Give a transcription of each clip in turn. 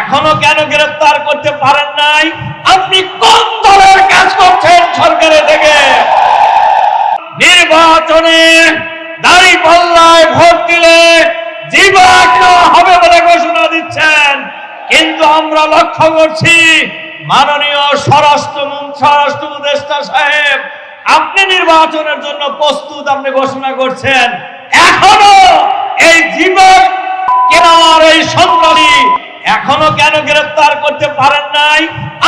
এখনও কেন গ্রেফতার করতে পারেন নাই? আপনি কোন দলের কাজ করছেন সরকারে থেকে? নির্বাচনে দাড়ি পাল্লায় ভোট দিলে জীবাক হবে বলে ঘোষণা দিচ্ছেন। কিন্তু আমরা লক্ষ্য করছি মাননীয় স্বরাষ্ট্র স্বরাষ্ট্র উপদেষ্টা সাহেব, আপনি নির্বাচনের জন্য প্রস্তুত আপনি ঘোষণা করছেন। এখনও এই জীবক কেনার এই এখনও কেন গ্রেফতার করতে পারেন নাই?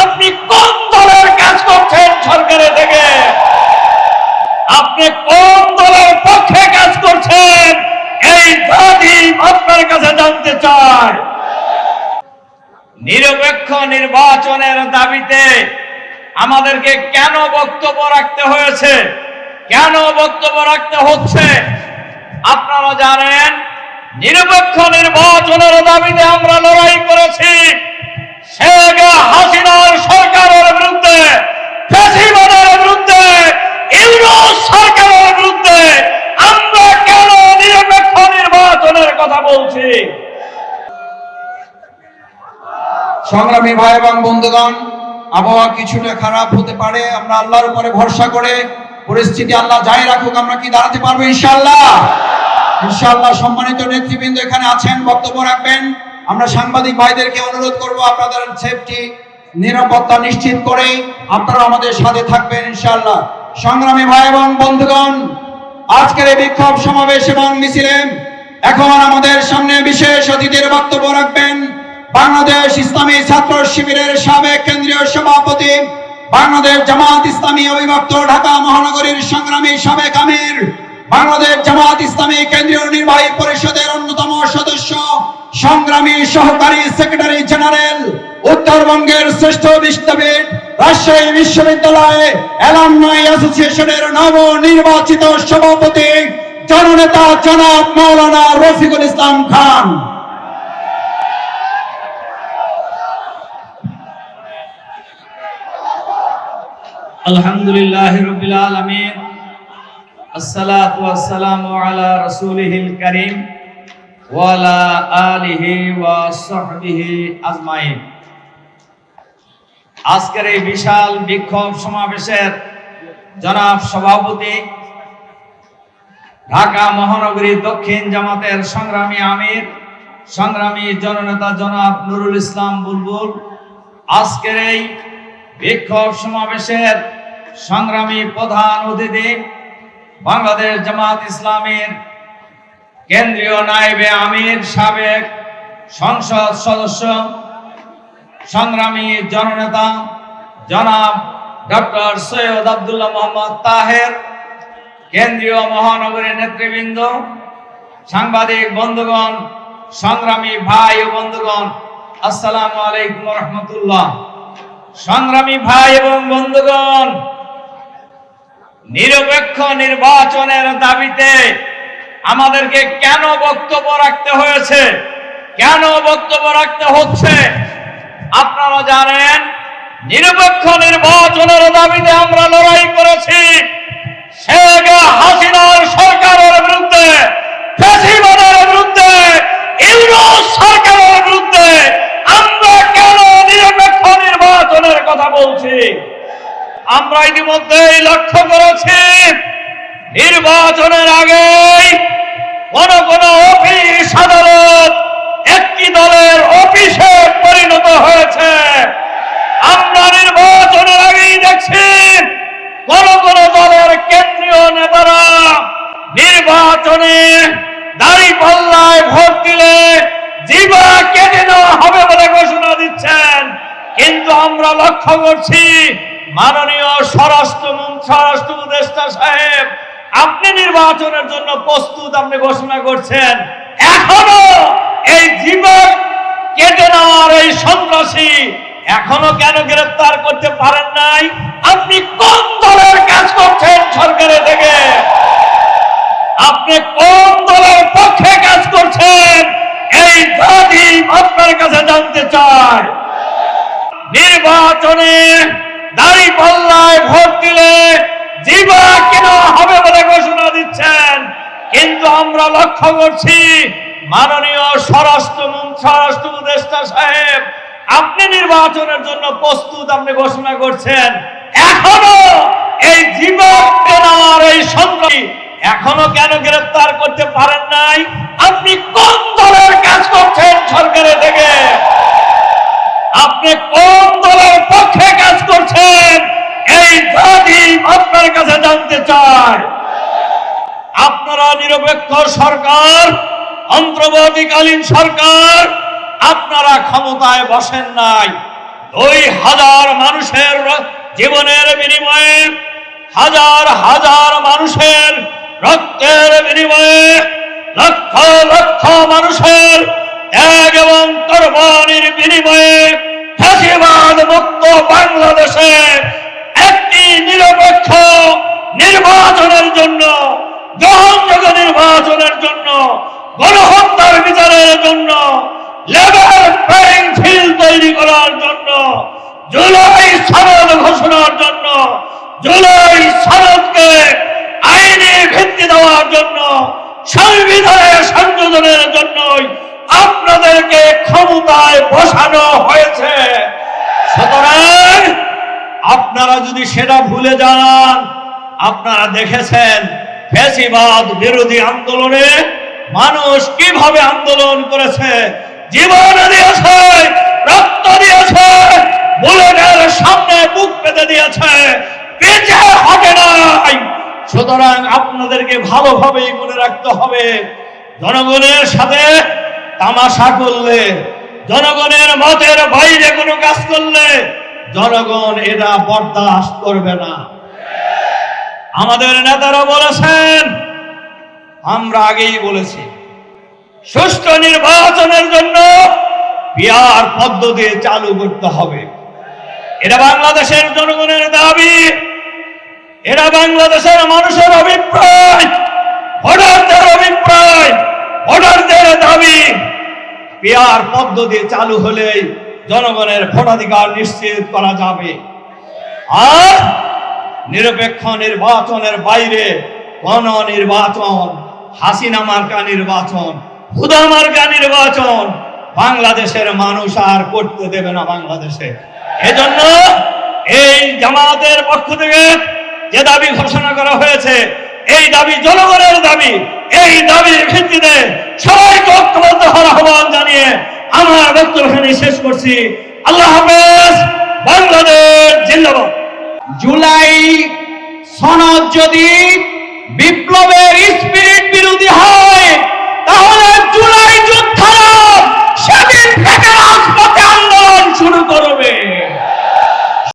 আপনি কোন দলের কাজ করছেন সরকারে থেকে? আপনি কোন দলের পক্ষে কাজ করছেন? এই দাবি আপনার কাছে জানতে চায় নিরপেক্ষ নির্বাচনের দাবিতে আমাদেরকে কেন বক্তব্য রাখতে হয়েছে? কেন বক্তব্য রাখতে হচ্ছে? আপনারা জানেন নিরপেক্ষ নির্বাচনের দাবিতে আমরা লড়াই করেছি। শেখ হাসিনার সরকারের বিরুদ্ধে বিরুদ্ধে ইউরোপ সরকারের বিরুদ্ধে আমরা কেন নিরপেক্ষ নির্বাচনের কথা বলছি? সংগ্রামী ভাই এবং বন্ধুগণ, আবহাওয়া কিছুটা খারাপ হতে পারে, আমরা আল্লাহর উপরে ভরসা করে পরিস্থিতি আল্লাহ যাই রাখুক, আমরা কি দাঁড়াতে পারব ইনশাআল্লাহ? ইনশাআল্লাহ সম্মানিত নেতৃবৃন্দ এখানে আছেন, বক্তব্য রাখবেন। আমরা সাংবাদিক ভাইদেরকে অনুরোধ করব আপনাদের সেফটি নিরাপত্তা নিশ্চিত করে আপনারা আমাদের সাথে থাকবেন ইনশাআল্লাহ। সংগ্রামী ভাই এবং বন্ধুগণ, আজকের এই বিক্ষোভ সমাবেশ এবং মিছিলে এখন আমাদের সামনে বিশেষ অতিথির বক্তব্য রাখবেন। বাংলাদেশ ইসলামী ছাত্র শিবিরের সাবেক কেন্দ্রীয় সভাপতি, বাংলাদেশ জামাত ইসলামী অবিভক্ত ঢাকা মহানগরীর সংগ্রামী সাবেক আমির বাংলাদেশ জামাত ইসলামী কেন্দ্রীয় নির্বাহী পরিষদের অন্যতম সদস্য, সংগ্রামী সহকারী সেক্রেটারি জেনারেল, উত্তরবঙ্গের শ্রেষ্ঠ বিশ্ববিদ, রাজশাহী বিশ্ববিদ্যালয়ে অ্যালামনাই অ্যাসোসিয়েশনের নব নির্বাচিত সভাপতি, জননেতা জনাব মৌলানা রফিকুল ইসলাম খান। আলহামদুলিল্লাহ রবিল আলমিন। আজকের এই বিশাল বিক্ষোভ সমাবেশের জনাব সভাপতি ঢাকা মহানগরী দক্ষিণ জামাতের সংগ্রামী আমির, সংগ্রামী জননেতা জনাব নুরুল ইসলাম বুলবুল, আজকের এই বিক্ষোভ সমাবেশের সংগ্রামী প্রধান অতিথি বাংলাদেশ জামাত ইসলামের কেন্দ্রীয় নায়েবে আমির সাবেক সংসদ সদস্য, সংগ্রামী জননেতা জনাব ডক্টর সৈয়দ আব্দুল্লাহ মোহাম্মদ তাহের, কেন্দ্রীয় মহানগরী নেতৃবৃন্দ, সাংবাদিক বন্ধুগণ, সংগ্রামী ভাই ও বন্ধুগণ, আসসালামু আলাইকুম রহমতুল্লাহ। সংগ্রামী ভাই এবং বন্ধুগণ নিরপেক্ষ নির্বাচনের দাবিতে আমাদেরকে কেন বক্তব্য রাখতে হয়েছে? কেন বক্তব্য রাখতে হচ্ছে? আপনারা জানেন, নিরপেক্ষ নির্বাচনের দাবিতে আমরা লড়াই করেছি শেখ হাসিনার সরকারের বিরুদ্ধে বিরুদ্ধে ইউরোপ সরকারের বিরুদ্ধে। আমরা কেন নিরপেক্ষ নির্বাচনের কথা বলছি? আমরা ইতিমধ্যেই লক্ষ্য করেছি, নির্বাচনের আগেই কোন কোন অফিস আদালত একটি দলের অফিসে পরিণত হয়েছে। আমরা নির্বাচনের আগেই দেখছি কোন কোন দলের কেন্দ্রীয় নেতারা নির্বাচনে দাড়ি পাল্লায় ভোট দিলে জীবা কেটে নেওয়া হবে বলে ঘোষণা দিচ্ছেন। কিন্তু আমরা লক্ষ্য করছি মাননীয় স্বরাষ্ট্র স্বরাষ্ট্র উপদেষ্টা সাহেব, আপনি নির্বাচনের জন্য প্রস্তুত আপনি ঘোষণা করছেন। এখনও এই জীবন কেটে নেওয়ার এই সন্ত্রাসী এখনও কেন গ্রেফতার করতে পারেন নাই? আপনি কোন দলের কাজ করছেন সরকারে থেকে? আপনি কোন দলের পক্ষে কাজ করছেন? এই দাবি আপনার কাছে জানতে চায় নির্বাচনে দাড়ি পাল্লায় ভোট দিলে জীবা কেন হবে বলে ঘোষণা দিচ্ছেন। কিন্তু আমরা লক্ষ্য করছি, মাননীয় স্বরাষ্ট্র স্বরাষ্ট্র উপদেষ্টা সাহেব, আপনি নির্বাচনের জন্য প্রস্তুত আপনি ঘোষণা করছেন। এখনও এই জীবন এই সন্ত্রাসী এখনও কেন গ্রেফতার করতে পারেন নাই? আপনি কোন দলের কাজ করছেন সরকারের থেকে? আপনি কোন দলের পক্ষে কাজ করছেন? এই জাতি আপনার কাছে জানতে চায় আপনারা নিরপেক্ষ সরকার, অন্তর্বর্তীকালীন সরকার, আপনারা ক্ষমতায় বসেন নাই। দুই হাজার মানুষের জীবনের বিনিময়ে, হাজার হাজার মানুষের রক্তের বিনিময়ে, লক্ষ লক্ষ মানুষের ত্যাগ এবং কোরবানির বিনিময়ে ফাঁসিবাদ মুক্ত বাংলাদেশে একটি নিরপেক্ষ নির্বাচনের জন্য গ্রহণযোগ্য নির্বাচনের জন্য, গণহত্যার বিচারের জন্য প্লেইং ফিল্ড তৈরি করার জন্য, জুলাই সনদ ঘোষণার জন্য, জুলাই সনদকে আইনি ভিত্তি দেওয়ার জন্য সংবিধানে সংযোজনের জন্যই আপনাদেরকে ক্ষমতায় বসানো হয়েছে। সুতরাং আপনারা যদি সেটা ভুলে যান, আপনারা দেখেছেন ফ্যাসিবাদ বিরোধী আন্দোলনে মানুষ কীভাবে আন্দোলন করেছে? জীবন দিয়েছে, রক্ত দিয়েছে, বুলেটের সামনে বুক পেতে দিয়েছে পিছে হটে নাই সুতরাং আপনাদেরকে ভালোভাবেই মনে রাখতে হবে, জনগণের সাথে তামাশা করলে, জনগণের মতের বাইরে কোনো কাজ করলে, জনগণ এটা বরদাস্ত করবে না। আমাদের নেতারা বলেছেন, আমরা আগেই বলেছি, সুষ্ঠু নির্বাচনের জন্য বিয়ার পদ্ধতি চালু করতে হবে। এটা বাংলাদেশের জনগণের দাবি, এটা বাংলাদেশের মানুষের অভিপ্রায়, ভোটারদের অভিপ্রায়। ভোটারদের দাবি পিয়ার পদ্ধতি চালু হলেই জনগণের ভোটাধিকার নিশ্চিত করা যাবে। আর নিরপেক্ষ নির্বাচনের বাইরে গণ নির্বাচন হাসিনা মার্কা নির্বাচন, হুদা মার্কা নির্বাচন বাংলাদেশের মানুষ আর করতে দেবে না বাংলাদেশে। এজন্য এই জামাতের পক্ষ থেকে যে দাবি ঘোষণা করা হয়েছে এই দাবি জনগণের দাবি, এই দাবির ভিত্তিতে সবাইকে ঐক্যবদ্ধ হওয়ার আহ্বান জানিয়ে আমার বক্তব্য শেষ করছি। আল্লাহ হাফেজ, বাংলাদেশ জিন্দাবাদ। জুলাই সনদ যদি বিপ্লবের স্পিরিট